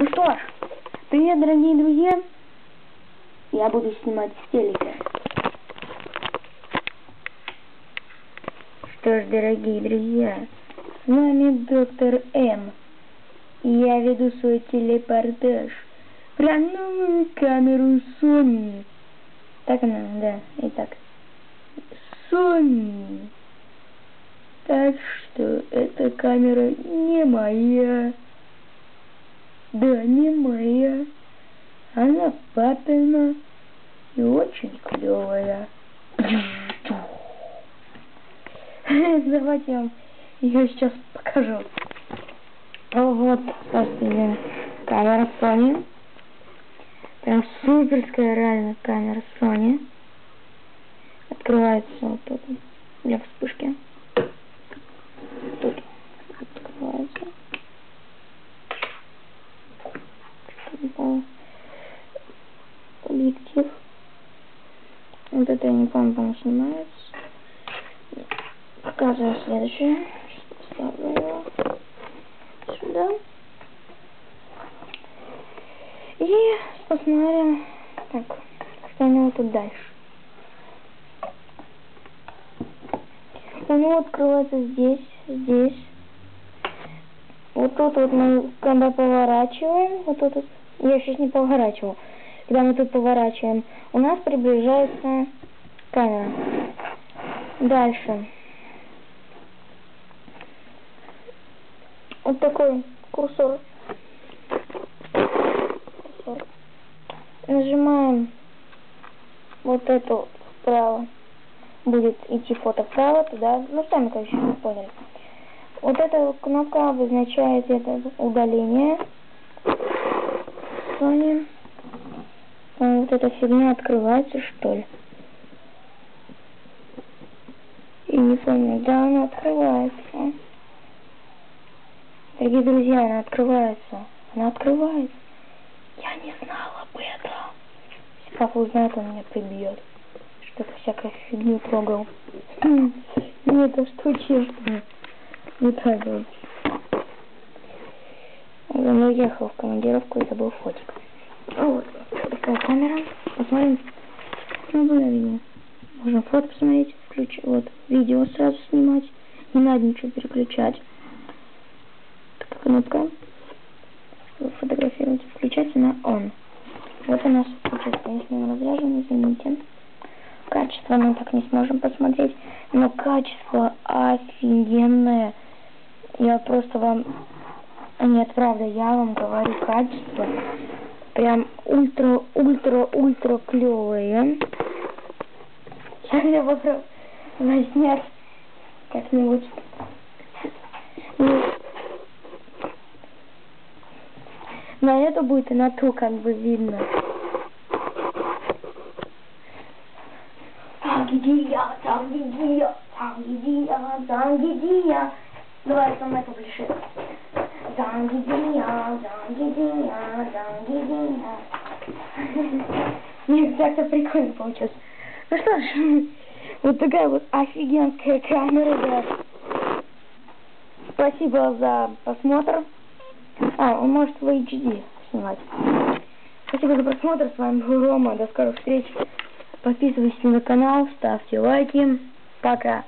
Ну что ж, привет, дорогие друзья. Я буду снимать с телека. Что ж, дорогие друзья, с вами доктор М. И я веду свой телепортаж про новую камеру Sony. Так она, да, итак. Sony. Так что эта камера не моя. Да, не моя. Она папина и очень клевая. Давайте я вам ее сейчас покажу. Вот, собственно, камера Sony. Прям суперская реально камера Sony. Открывается вот тут для вспышки. Тут открывается. Объектив. Вот это я не помню, по снимается. Показываю следующее. Ставлю его сюда. И посмотрим, так, что у него тут дальше. У него открывается здесь, здесь. Вот тут вот мы, когда поворачиваем, вот тут, вот, я сейчас не поворачивал, когда мы тут поворачиваем, у нас приближается камера. Дальше. Вот такой курсор. курсор. Нажимаем вот эту вправо. Будет идти фото вправо, туда. Ну, сами, короче, поняли. Вот эта кнопка обозначает это удаление. Sony. Вот эта фигня открывается, что ли? И не помню, да, она открывается. Дорогие друзья, она открывается. Она открывается. Я не знала об этом. Если папа узнает, он меня прибьет. Что-то всякой фигню трогал. Нет, а что честно? Не трогайте. Он уехал в командировку и забыл фотик. Вот такая камера. Посмотрим. Ну, было. Можно фото посмотреть, включить. Вот, видео сразу снимать. Не надо ничего переключать кнопка, чтобы фотографировать, включать на on. Вот у нас включается, если он разряжен, извините. Качество мы так не сможем посмотреть, но качество офигенное. Я просто вам... Нет, правда, я вам говорю, качество прям ультра-ультра-ультра клевое. Сейчас я попробую заснять как-нибудь. На это будет и на ту как бы видно. Тангидия, тангидия, тангидия, тангидия. Давай со мной поближе. Тангидия, тангидия, тангидия. Нет, как-то прикольно получилось. Ну что ж, вот такая вот офигенская камера, да. Спасибо за просмотр. А, он может в HD снимать. Спасибо за просмотр. С вами был Рома. До скорых встреч. Подписывайтесь на канал, ставьте лайки. Пока.